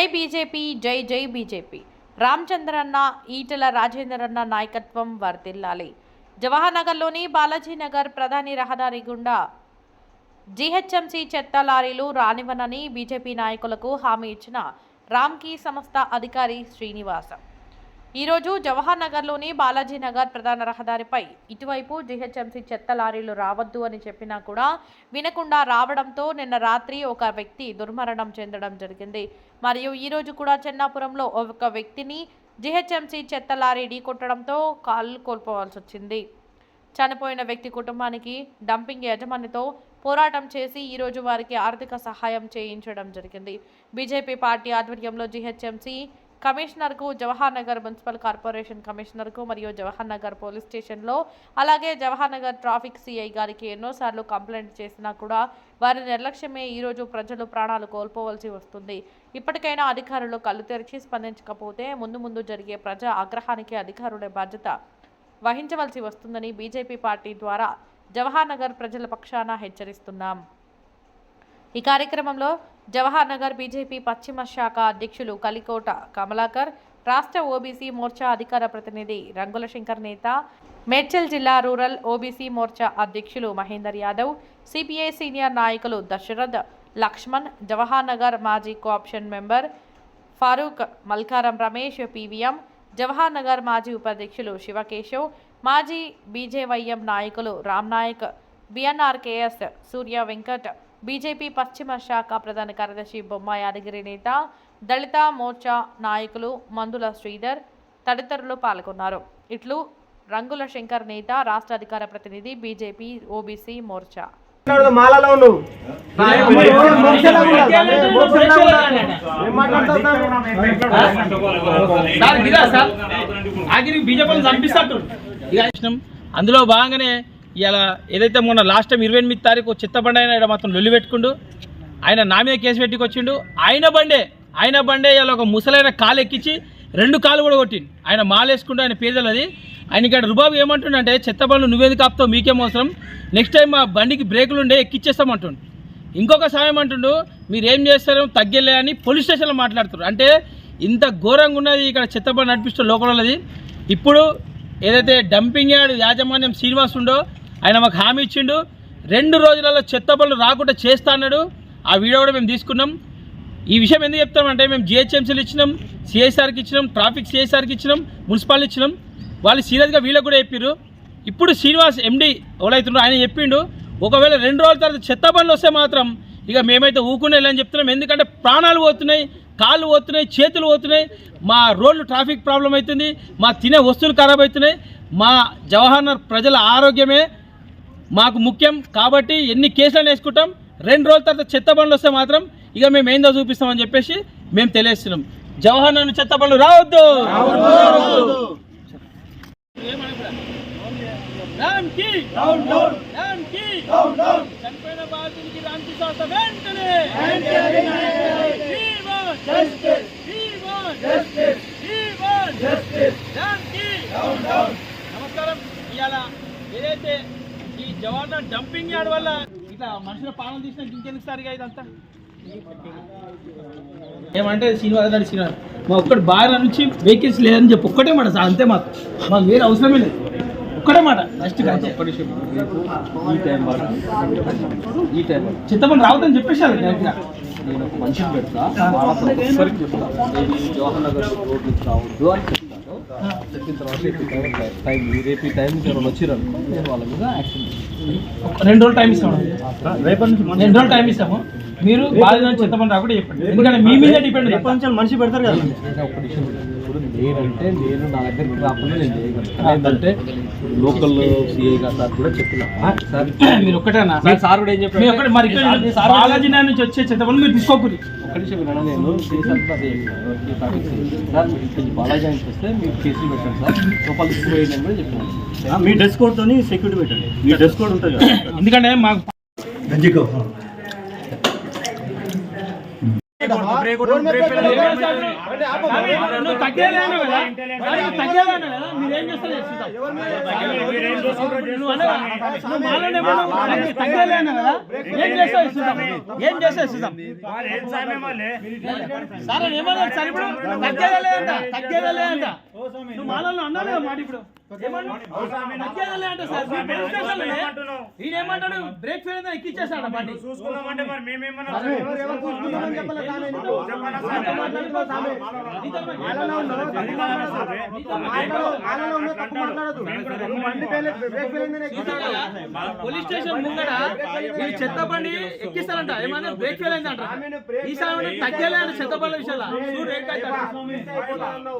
జై బీజేపీ జై జై బీజేపీ. రామచంద్రన్న ఈటెల రాజేంద్రన్న నాయకత్వం వర్తిల్లాలి జవహర్నగర్లోని బాలాజీనగర్ ప్రధాని రహదారి గుండా జీహెచ్ఎంసీ చెత్త లారీలు రానివ్వనని బీజేపీ నాయకులకు హామీ ఇచ్చిన రామ్కీ సంస్థ అధికారి శ్రీనివాసం. ఈరోజు జవహర్ నగర్లోని బాలాజీ నగర్ ప్రధాన రహదారిపై ఇటువైపు జిహెచ్ఎంసీ చెత్త లారీలు రావద్దు అని చెప్పినా కూడా వినకుండా రావడంతో నిన్న రాత్రి ఒక వ్యక్తి దుర్మరణం చెందడం జరిగింది. మరియు ఈరోజు కూడా చెన్నాపురంలో ఒక వ్యక్తిని జిహెచ్ఎంసీ చెత్త లారీ ఢీకొట్టడంతో కాళ్ళు కోల్పోవాల్సి వచ్చింది. చనిపోయిన వ్యక్తి కుటుంబానికి డంపింగ్ యజమానితో పోరాటం చేసి ఈరోజు వారికి ఆర్థిక సహాయం చేయించడం జరిగింది. బీజేపీ పార్టీ ఆధ్వర్యంలో జిహెచ్ఎంసీ కమిషనర్కు జవహర్ నగర్ మున్సిపల్ కార్పొరేషన్ కమిషనర్కు మరియు జవహర్ నగర్ పోలీస్ స్టేషన్లో అలాగే జవహర్ నగర్ ట్రాఫిక్ సిఐ గారికి ఎన్నోసార్లు కంప్లైంట్ చేసినా కూడా వారి నిర్లక్ష్యమే ఈరోజు ప్రజలు ప్రాణాలు కోల్పోవలసి వస్తుంది. ఇప్పటికైనా అధికారులు కళ్ళు తెరిచి స్పందించకపోతే ముందు ముందు జరిగే ప్రజా ఆగ్రహానికి అధికారులే బాధ్యత వహించవలసి వస్తుందని బీజేపీ పార్టీ ద్వారా జవహర్ నగర్ ప్రజల పక్షాన హెచ్చరిస్తున్నాం. ఈ కార్యక్రమంలో జవహర్ నగర్ బీజేపీ పశ్చిమ శాఖ అధ్యక్షులు కలికోట కమలాకర్ రాష్ట్ర ఓబీసీ మోర్చా అధికార ప్రతినిధి రంగుల శంకర్ నేత మేడ్చల్ జిల్లా రూరల్ ఓబీసీ మోర్చా అధ్యక్షులు మహేందర్ యాదవ్ సిపిఐ సీనియర్ నాయకులు దశరథ్ లక్ష్మణ్ జవహర్ నగర్ మాజీ co-option member Farooq Malkaram Ramesh PVM Jawahar Nagar మాజీ ఉపాధ్యక్షులు శివకేశవ్ మాజీ బీజేవైఎం నాయకులు రామ్ నాయక్ బిఎన్ఆర్కేఎస్ సూర్య వెంకట్ బీజేపీ పశ్చిమ శాఖ ప్రధాన కార్యదర్శి బొమ్మ యాదగిరి నేత దళిత మోర్చా నాయకులు మందుల శ్రీధర్ తదితరులు పాల్గొన్నారు. ఇట్లు రంగుల శంకర్ నేత రాష్ట్ర అధికార ప్రతినిధి బీజేపీ ఓబీసీ మోర్చా. మాలలో అందులో భాగంగానే ఇలా ఏదైతే మొన్న లాస్ట్ టైం ఇరవై ఎనిమిది తారీఖు చిత్తబండి ఆయన ఈడ మొత్తం లొల్లి పెట్టుకుండు. ఆయన నా మీద కేసు పెట్టుకొచ్చిండు ఆయన బండే ఆయన బండే ఇలా ఒక ముసలైన కాలు ఎక్కించి రెండు కాలు కూడా కొట్టిండు. ఆయన మాలేసుకుంటూ ఆయన పేదలు అది. ఆయన ఇక్కడ రుబాబు ఏమంటుండంటే చెత్త బండ్లు నువ్వేందుకు ఆపుతావు మీకేం అవసరం? నెక్స్ట్ టైం మా బండికి బ్రేకులు ఉండే ఎక్కిచ్చేస్తామంటుండు ఇంకొక సమయం అంటుండు మీరు ఏం చేస్తారు? తగ్గలే అని పోలీస్ స్టేషన్లో మాట్లాడుతారు అంటే ఇంత ఘోరంగా ఉన్నది ఇక్కడ చెత్తబండి నడిపిస్తూ లోకల్ ఉన్నది ఇప్పుడు ఏదైతే డంపింగ్ యార్డ్ యాజమాన్యం శ్రీనివాస్ ఉండో ఆయన మాకు హామీ ఇచ్చిండు. రెండు రోజులలో చెత్త పనులు రాకుండా చేస్తా అన్నాడు. ఆ వీడియో కూడా మేము తీసుకున్నాం. ఈ విషయం ఎందుకు చెప్తామంటే మేము జిహెచ్ఎంసీలు ఇచ్చినాం సిఎస్ఆర్కి ఇచ్చినాం ట్రాఫిక్ సిఎస్ఆర్కి ఇచ్చినాం మున్సిపాలిటీ ఇచ్చినాం. వాళ్ళు సీరియస్గా వీళ్ళకి కూడా చెప్పారు ఇప్పుడు శ్రీనివాస్ ఎండి ఎవరైతుండో ఆయన చెప్పిండు. ఒకవేళ రెండు రోజుల తర్వాత చెత్త పనులు వస్తే మాత్రం ఇక మేమైతే ఊకునే అని చెప్తున్నాం. ఎందుకంటే ప్రాణాలు పోతున్నాయి కాళ్ళు పోతున్నాయి చేతులు పోతున్నాయి. మా రోడ్లు ట్రాఫిక్ ప్రాబ్లం అవుతుంది మా తినే వస్తువులు ఖరాబ్ అవుతున్నాయి. మా జవహర్ నగర్ ప్రజల ఆరోగ్యమే మాకు ముఖ్యం కాబట్టి ఎన్ని కేసులను వేసుకుంటాం రెండు రోజుల తర్వాత చెత్త బండ్లు వస్తే మాత్రం ఇక మేము ఏందో చూపిస్తామని చెప్పేసి మేము తెలియస్తున్నాం జవహర్ నన్ను చెత్త బండ్లు రావద్దు! చనిపోయిన బాధితునికి రామ్కి శాస్త్ర వెంటనే! నమస్కారం. ఇవాళ ఏదైతే ఈ జవాన్ డంపింగ్ యార్డ్ వల్ల ఇట్లా మనుషుల పాలన తీసిన ఇంకెందుకు సారిగా ఇదంతా ఏమంటే శ్రీనివాస్ గారి శ్రీనివాస్ మా ఒక్కటి బాగా నుంచి వెహికల్స్ లేదని చెప్పి. ఒక్కటే మాట సార్ అంతే మాకు. మాకు వేరే అవసరమే లేదు. ఒక్కటే మాట. ఫస్ట్ ఈ టైం రావద్దని చెప్పేసారు డైరెక్ట్గా నేను ఒక మనిషిని పెడతా. వాళ్ళ ప్రతి ఒక్కరికి చెప్తా. ఇది జవహర్ నగర్ రోడ్ నుంచి రావద్దు అని చెప్తాను చెప్పిన తర్వాత టైం టైం రేపు ఈ టైం ఎవరైనా వచ్చిరనుకో నేను వాళ్ళ మీద యాక్షన్ ఒక రెండు రోజులు టైం ఇస్తాము రేపటి నుంచి రెండు రోజులు టైం ఇస్తాము. మీరు బాధ్యత చిత్తపని రాకుండా చెప్పండి. ఎందుకంటే మీ మీద డిపెండ్ మనిషి పెడతారు కదా. ఇప్పుడు నేనంటే నేను నా దగ్గరికి రాకుండా నేను చేయగలను ఏంటంటే లోకల్ సిఐ గారు సార్ కూడా చెప్పిన. సార్. మీరు ఒక్కటేనా? సార్ సార్ కూడా ఏం చెప్పారు మీరు ఒకటి బాలాజీ నగర్ నుంచి వచ్చే చిత్తపని మీరు తీసుకోకూరి. ఒక్క నిమిషం నేను. సార్ బాలాజీ అని వస్తే మీరు కేసులు పెట్టండి సార్. లోపల తీసుకుపోయింది అని కూడా చెప్పాను. మీ డ్రెస్ కోడ్ తోని సెక్యూరిటీ పెట్టండి. మీ డ్రెస్ కోడ్ ఉంటుంది కదా. ఎందుకంటే మాకు నువ్వు తగ్గేదేనా కదా నువ్వు తగ్గేదేనా కదా మీరేం చేస్తారు చూద్దాం. నువ్వు అనగా, నువ్వు మాలోనే ఉన్నావు, తగ్గి- తగ్గేదేనా కదా ఏం సార్ అని ఏమన్నారు సార్ ఇప్పుడు తగ్గేదే లేదంట తగ్గేదే లేదంట నువ్వు మాలలో అన్నాడు కదా మాట ఇప్పుడు ఏమన్నాడు? తగ్గేదే లేదంట సార్ మీ పోలీస్ స్టేషన్లోనే ఈయన ఏమంటాడు బ్రేక్ ఫెయిల్ అయిందని ఎక్కిచ్చేసాడు బండి చూసుకుందామంటే మరి మేమేమన్నా? పోలీస్ స్టేషన్ ముంగడ వీళ్ళు చెత్త బండి ఎక్కిస్తారంట ఏమన్నా బ్రేక్ ఫెయిల్ అయిందంట ఈసారి తగ్గేలే చెత్త బండి విషయాలు చూడు